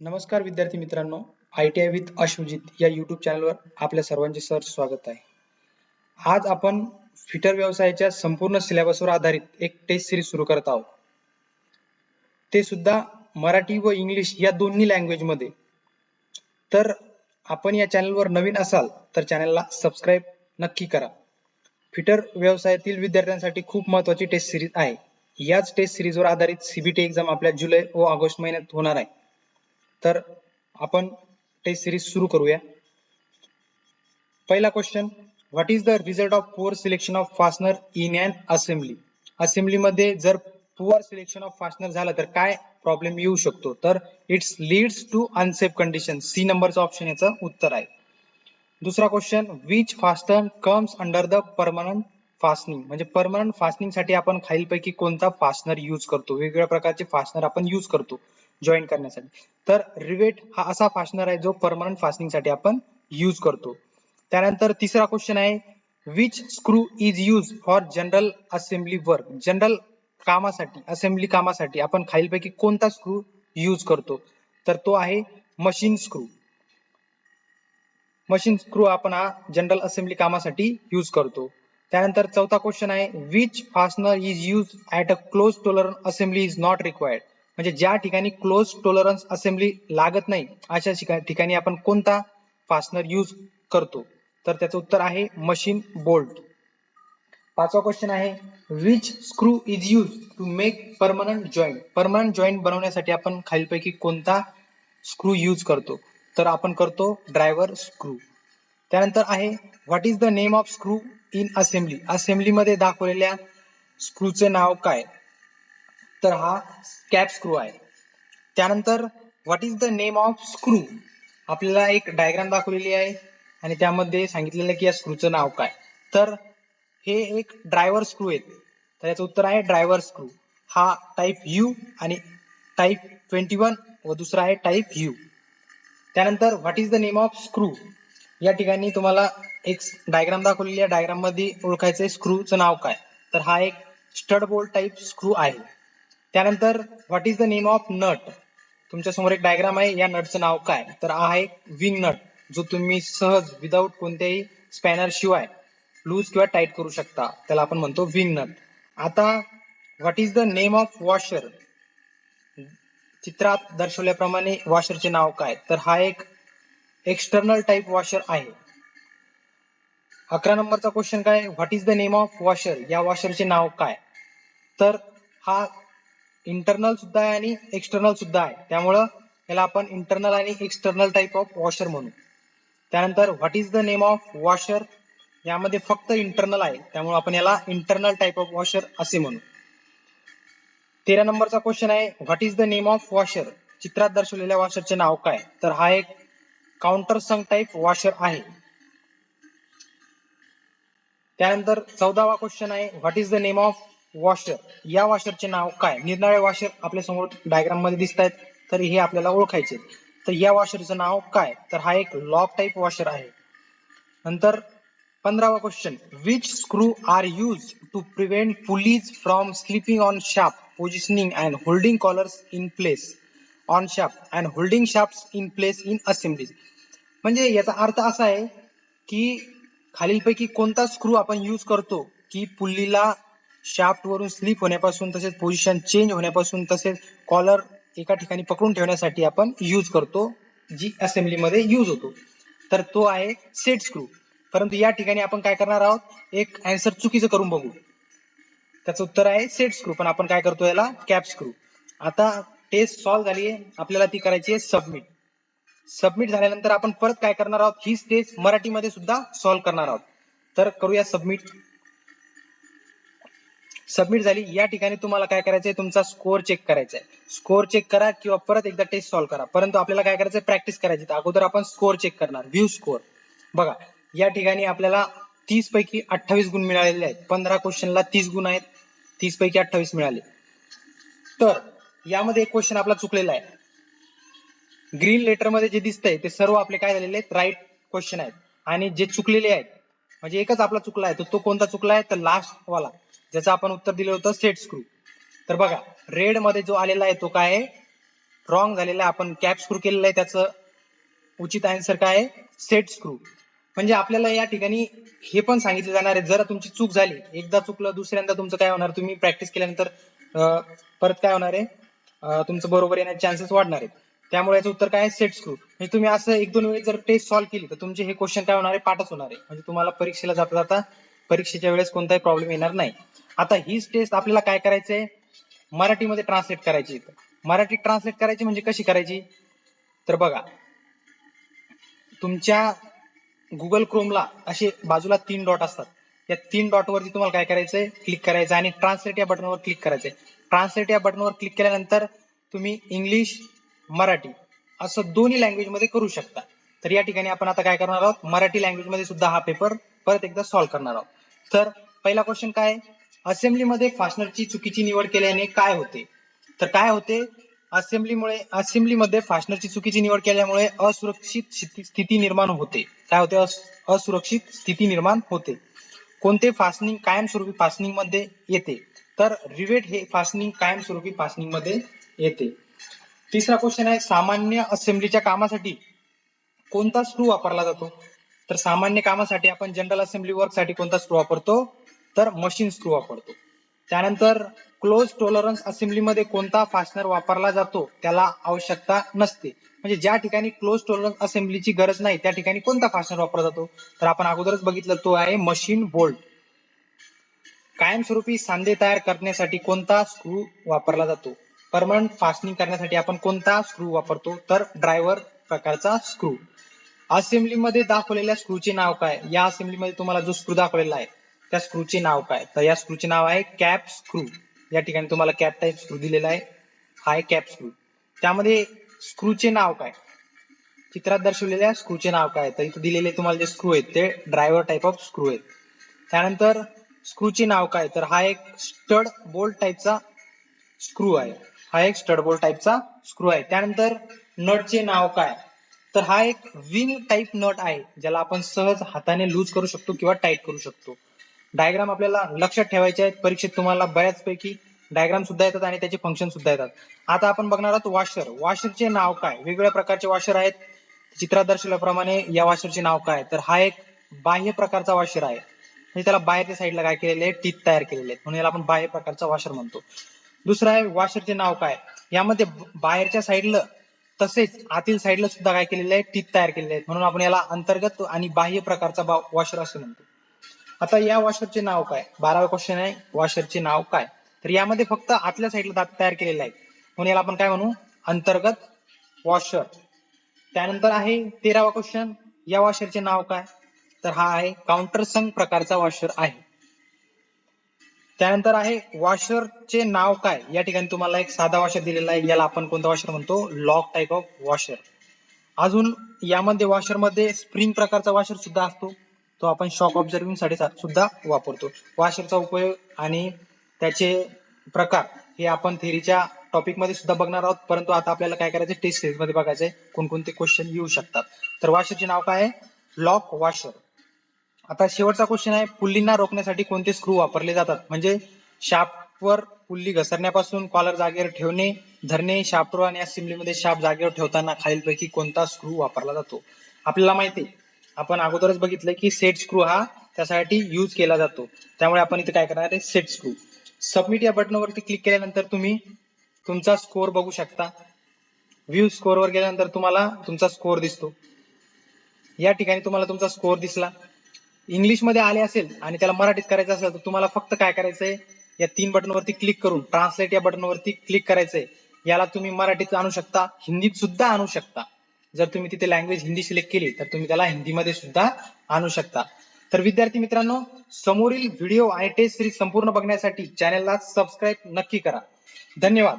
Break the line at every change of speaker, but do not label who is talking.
नमस्कार विद्यार्थी मित्रांनो I T I with Ashwajit या युट्यूब चॅनलवर आपल्या सर्वांचे सर स्वागत आहे. आज आपण फिटर व्यवसायाच्या संपूर्ण सिलेबसवर आधारित एक टेस्ट सिरीज सुरू करत आहोत. ते सुद्धा मराठी व इंग्लिश या दोन्ही लँग्वेजमध्ये. तर आपण या चॅनलवर नवीन असाल तर चॅनलला सबस्क्राईब नक्की करा. फिटर व्यवसायातील विद्यार्थ्यांसाठी खूप महत्वाची टेस्ट सिरीज आहे. याच टेस्ट सिरीजवर आधारित सीबीटी एक्झाम आपल्या जुलै व ऑगस्ट महिन्यात होणार आहे. तर आपण टेस्ट सिरीज सुरू करूया. पहिला question what is the result of poor selection of fastener in and assembly assembly मध्ये जर पुअर सिलेक्शन ऑफ फास्टनर झालं तर काय प्रॉब्लेम येऊ शकतो? तर it's leads to unsafe condition C नंबरचं ऑप्शन याचं उत्तर आहे. दुसरा question which fasten comes under the permanent fastening म्हणजे परमनंट फास्टनिंगसाठी आपण खालीलपैकी कोणता फास्टनर यूज करतो? वेगवेगळ्या प्रकारचे फास्टनर आपण यूज करतो. जॉईन करण्यासाठी. तर रिवेट हा असा फास्टनर आहे जो परमनंट फास्टनिंगसाठी आपण यूज करतो. त्यानंतर तिसरा क्वेश्चन आहे which screw is use for general assembly work general कामासाठी असेंब्ली कामासाठी आपण खालीलपैकी कोणता स्क्रू यूज करतो? तर तो आहे मशीन स्क्रू मशीन स्क्रू आपण हा जनरल असेंब्ली कामासाठी यूज करतो. त्यानंतर चौथा क्वेश्चन आहे which fastener is use at a close toler assembly is not required म्हणजे ज्या ठिकाणी क्लोज टॉलरन्स असेंब्ली लागत नाही अशा ठिकाणी आपण कोणता फास्टनर यूज करतो? तर त्याचं उत्तर आहे मशीन बोल्ट पाचवा क्वेश्चन आहे which screw is use to make permanent joint permanent joint बनवण्यासाठी आपण खालीलपैकी कोणता स्क्रू यूज करतो? तर आपण करतो ड्रायव्हर स्क्रू त्यानंतर आहे what is the name of screw in assembly असेंब्लीमध्ये दाखवलेल्या स्क्रूचे नाव काय? तर हा कॅप स्क्रू आहे. त्यानंतर what is the name of screw आपल्याला एक डायग्राम दाखवलेली आहे आणि त्यामध्ये सांगितलेलं की या स्क्रूचं नाव काय. तर हे एक ड्रायव्हर स्क्रू आहेत. तर याचं उत्तर आहे ड्रायव्हर स्क्रू हा टाईप यू आणि टाईप ट्वेंटी वन व दुसरा आहे टाईप यू त्यानंतर what is the name of screw या ठिकाणी तुम्हाला एक डायग्राम दाखवलेली आहे. डायग्राममध्ये ओळखायचं स्क्रूचं नाव काय. तर हा एक स्टड बोल्ट टाईप स्क्रू आहे. त्यानंतर what is the name of nut तुमच्यासमोर एक डायग्राम आहे या नटचं नाव काय? तर हा आहे विंग नट जो तुम्ही सहज विदाऊट कोणत्याही स्पॅनर शिवाय लूज किंवा टाईट करू शकता. त्याला आपण म्हणतो विंग नट आता what is the name of washer चित्रात दर्शवल्याप्रमाणे वॉशरचे नाव काय? तर हा एक एक्सटर्नल टाईप वॉशर आहे. अकरा नंबरचा क्वेश्चन काय? What is the name of washer या वॉशरचे नाव काय? तर हा इंटरनल सुद्धा आहे आणि एक्सटर्नल सुद्धा आहे. त्यामुळं याला आपण इंटरनल आणि एक्सटर्नल टाईप ऑफ वॉशर म्हणू. त्यानंतर what is the name of washer यामध्ये फक्त इंटरनल आहे. त्यामुळे आपण याला इंटरनल टाईप ऑफ वॉशर असे म्हणू. तेरा नंबरचा क्वेश्चन आहे what is the name of washer चित्रात दर्शवलेल्या वॉशरचे नाव काय? तर हा एक काउंटर संग टाईप वॉशर आहे. त्यानंतर चौदावा क्वेश्चन आहे what is the name of washer या वॉशरचे नाव काय? निर्नाळे वॉशर आपल्यासमोर डायग्राममध्ये दिसत आहेत तर हे आपल्याला ओळखायचे तर या वॉशरचं नाव काय? तर हा एक लॉक टाईप वॉशर आहे. नंतर पंधरावा question which screw are use to prevent pulleys from slipping on shaft positioning and holding collars in place on shaft and holding shafts in place in assemblies म्हणजे याचा अर्थ असा आहे की खालीलपैकी कोणता स्क्रू आपण यूज करतो की पुल्लीला शाफ्ट वरून स्लिप होण्यापासून तसेच पोझिशन चेंज होण्यापासून तसेच कॉलर एका ठिकाणी पकडून ठेवण्यासाठी आपण यूज करतो जी असेंब्लीमध्ये यूज होतो. तर तो आहे सेट स्क्रू परंतु या ठिकाणी आपण काय करणार आहोत? एक अँसर चुकीचं करून बघू. त्याचं उत्तर आहे सेट स्क्रू पण आपण काय करतो याला? कॅप स्क्रू आता टेस्ट सॉल्व्ह झाली आहे. आपल्याला ती करायची आहे सबमिट सबमिट झाल्यानंतर आपण परत काय करणार आहोत? हीच टेस्ट मराठीमध्ये सुद्धा सॉल्व्ह करणार आहोत. तर करूया सबमिट सबमिट झाली या ठिकाणी तुम्हाला काय करायचंय? तुमचा स्कोअर चेक करायचा आहे स्कोअर चेक करा किंवा परत एकदा टेस्ट सॉल्व्ह करा. परंतु आपल्याला काय करायचंय? प्रॅक्टिस करायची. अगोदर आपण स्कोअर चेक करणार. व्ह्यू स्कोअर बघा या ठिकाणी आपल्याला तीस पैकी अठ्ठावीस गुण मिळालेले आहेत. पंधरा क्वेश्चनला तीस गुण आहेत. तीस पैकी अठ्ठावीस मिळाले. तर यामध्ये एक क्वेश्चन आपला चुकलेला आहे. ग्रीन लेटरमध्ये जे दिसतंय ते सर्व आपले काय झालेले आहेत? राईट क्वेश्चन आहेत. आणि जे चुकलेले आहेत म्हणजे एकच आपला चुकला आहे तर तो कोणता चुकला आहे? तर लास्ट वाला. ज्याचं आपण उत्तर दिलं होतं सेट स्क्रू तर बघा रेडमध्ये जो आलेला आहे तो काय आहे? रॉंग झालेला आहे. आपण कॅप स्क्रू केलेला आहे त्याचं उचित आन्सर काय आहे? सेट स्क्रू म्हणजे आपल्याला या ठिकाणी हे पण सांगितलं जाणार आहे. जर तुमची चूक झाली एकदा चुकलं दुसऱ्यांदा तुमचं काय होणार? तुम्ही प्रॅक्टिस केल्यानंतर परत काय होणार आहे? तुमचं बरोबर येण्याचे चान्सेस वाढणार आहेत. त्यामुळे याचं उत्तर काय आहे? सेट स्क्रू म्हणजे तुम्ही असं एक दोन वेळेस जर टेस्ट सॉल्व्ह केली तर तुमचे हे क्वेश्चन काय होणार आहे? पाठच होणार आहे. म्हणजे तुम्हाला परीक्षेला जाता जाता परीक्षेच्या वेळेस कोणताही प्रॉब्लेम येणार नाही. आता हीच टेस्ट आपल्याला काय करायचंय? मराठीमध्ये ट्रान्सलेट करायची. मराठी ट्रान्सलेट करायची म्हणजे कशी करायची? तर बघा तुमच्या गुगल क्रोमला असे बाजूला तीन डॉट असतात. या तीन डॉट वरती तुम्हाला काय करायचंय? क्लिक करायचं आणि ट्रान्सलेट या बटनवर क्लिक करायचंय. ट्रान्सलेट या बटनवर क्लिक केल्यानंतर तुम्ही इंग्लिश मराठी असं दोन्ही लँग्वेजमध्ये करू शकता. तर या ठिकाणी आपण आता काय करणार आहोत? मराठी लँग्वेजमध्ये सुद्धा हा पेपर परत एकदा सॉल्व्ह करणार आहोत. तर पहिला क्वेश्चन काय? असेंब्लीमध्ये फास्टनरची चुकीची निवड केल्याने काय होते? तर काय होते? असेंब्लीमुळे असेंब्लीमध्ये फास्टनरची चुकीची निवड केल्यामुळे असुरक्षित स्थिती निर्माण होते. काय होते? असुरक्षित स्थिती निर्माण होते. कोणते फास्टनिंग कायमस्वरूपी फास्टनिंगमध्ये येते? तर रिवेट हे फास्टनिंग कायमस्वरूपी फास्टनिंगमध्ये येते. तिसरा क्वेश्चन आहे सामान्य असेंब्लीच्या कामासाठी कोणता स्क्रू वापरला जातो? तर सामान्य कामासाठी आपण जनरल असेंब्ली वर्कसाठी कोणता स्क्रू वापरतो? तर मशीन स्क्रू वापरतो. त्यानंतर क्लोज टॉलरन्स असेंब्लीमध्ये कोणता फास्टनर वापरला जातो त्याला आवश्यकता नसते. म्हणजे ज्या ठिकाणी क्लोज टॉलरन्स असेंब्लीची गरज नाही त्या ठिकाणी कोणता फास्टनर वापरला जातो? तर आपण अगोदरच बघितलं तो आहे मशीन बोल्ट कायमस्वरूपी सांधे तयार करण्यासाठी कोणता स्क्रू वापरला जातो? परमनंट फास्टनिंग करण्यासाठी आपण कोणता स्क्रू वापरतो? तर ड्रायव्हर प्रकारचा स्क्रू असेंब्लीमध्ये दाखवलेल्या स्क्रूचे नाव काय? या असेंब्लीमध्ये तुम्हाला जो स्क्रू दाखवलेला आहे त्या स्क्रूचे नाव काय? तर या स्क्रूचे नाव आहे कॅप स्क्रू या ठिकाणी तुम्हाला कॅप टाईप स्क्रू दिलेला आहे. हा आहे कॅप स्क्रू त्यामध्ये स्क्रूचे नाव काय? चित्रात दर्शवलेल्या स्क्रूचे नाव काय? तर इथे दिलेले तुम्हाला जे स्क्रू आहेत ते ड्रायव्हर टाईप ऑफ स्क्रू आहेत. त्यानंतर स्क्रूचे नाव काय? तर हा एक स्टड बोल्ट टाईपचा स्क्रू आहे. हा एक स्टड बोल्ट टाईपचा स्क्रू आहे. त्यानंतर नटचे नाव काय? तर हा एक विंग टाईप नट आहे ज्याला आपण सहज हाताने लूज करू शकतो किंवा टाईट करू शकतो. डायग्राम आपल्याला लक्षात ठेवायचे आहेत. परीक्षेत तुम्हाला बऱ्याचपैकी डायग्राम सुद्धा येतात आणि त्याचे फंक्शन सुद्धा येतात. आता आपण बघणार आहोत वॉशर वॉशरचे नाव काय? वेगवेगळ्या प्रकारचे वॉशर आहेत. चित्रात दर्शवल्याप्रमाणे या वॉशरचे नाव काय? तर हा एक बाह्य प्रकारचा वॉशर आहे. म्हणजे त्याला बाहेरच्या साईडला काय केलेले आहे? टीप तयार केलेले आहेत. म्हणून याला आपण बाह्य प्रकारचा वॉशर म्हणतो. दुसरा आहे वॉशरचे नाव काय? यामध्ये बाहेरच्या साईडला तसेच आतील साईडला सुद्धा काय केलेले आहे? टीथ तयार केलेले आहेत. म्हणून आपण याला अंतर्गत आणि बाह्य प्रकारचा वॉशर असं म्हणतो. आता या वॉशरचे नाव काय? बारावा क्वेश्चन आहे वॉशरचे नाव काय? तर यामध्ये फक्त आतल्या साईडला दात तयार केलेले आहेत. म्हणून याला आपण काय म्हणू? अंतर्गत वॉशर त्यानंतर आहे तेरावा क्वेश्चन या वॉशरचे नाव काय? तर हा आहे काउंटर संघ प्रकारचा वॉशर आहे. त्यानंतर आहे वॉशरचे नाव काय? या ठिकाणी तुम्हाला एक साधा वॉशर दिलेला आहे. याला आपण कोणता वॉशर म्हणतो? लॉक टाईप ऑफ वॉशर अजून यामध्ये वॉशरमध्ये स्प्रिंग प्रकारचा वॉशर सुद्धा असतो. तो आपण शॉक ऑब्झर्विंगसाठी सुद्धा वापरतो. वॉशरचा उपयोग आणि त्याचे प्रकार हे आपण थेरीच्या टॉपिकमध्ये सुद्धा बघणार आहोत. परंतु आता आपल्याला काय करायचं टेस्ट सिरीजमध्ये बघायचंय. कोणकोणते क्वेश्चन येऊ शकतात. तर वॉशरचे नाव काय आहे? लॉक वॉशर आता शेवटचा क्वेश्चन आहे पुल्लींना रोखण्यासाठी कोणते स्क्रू वापरले जातात? म्हणजे शाफ्टवर पुल्ली घसरण्यापासून कॉलर जागेवर ठेवणे धरणे शाफ्टवर आणि सिमलीमध्ये शाफ्ट जागेवर ठेवताना खालीलपैकी कोणता स्क्रू वापरला जातो? आपल्याला माहिती आहे आपण अगोदरच बघितलं की सेट स्क्रू हा त्यासाठी यूज केला जातो. त्यामुळे आपण इथे काय करणार आहे? सेट स्क्रू सबमिट या बटनवरती क्लिक केल्यानंतर तुम्ही तुमचा स्कोअर बघू शकता. व्ह्यू स्कोर वर गेल्यानंतर तुम्हाला तुमचा स्कोअर दिसतो. या ठिकाणी तुम्हाला तुमचा स्कोअर दिसला. इंग्लिशमध्ये आले असेल आणि त्याला मराठीत करायचं असेल तर तुम्हाला फक्त काय करायचंय? या तीन बटनवरती क्लिक करून ट्रान्सलेट या बटनवरती क्लिक करायचंय. याला तुम्ही मराठीत आणू शकता हिंदीत सुद्धा आणू शकता. जर तुम्ही तिथे लँग्वेज हिंदी सिलेक्ट केली तर तुम्ही त्याला हिंदीमध्ये सुद्धा आणू शकता. तर विद्यार्थी मित्रांनो समोरील व्हिडिओ आणि टेस्ट सिरीज संपूर्ण बघण्यासाठी चॅनलला सबस्क्राईब नक्की करा. धन्यवाद.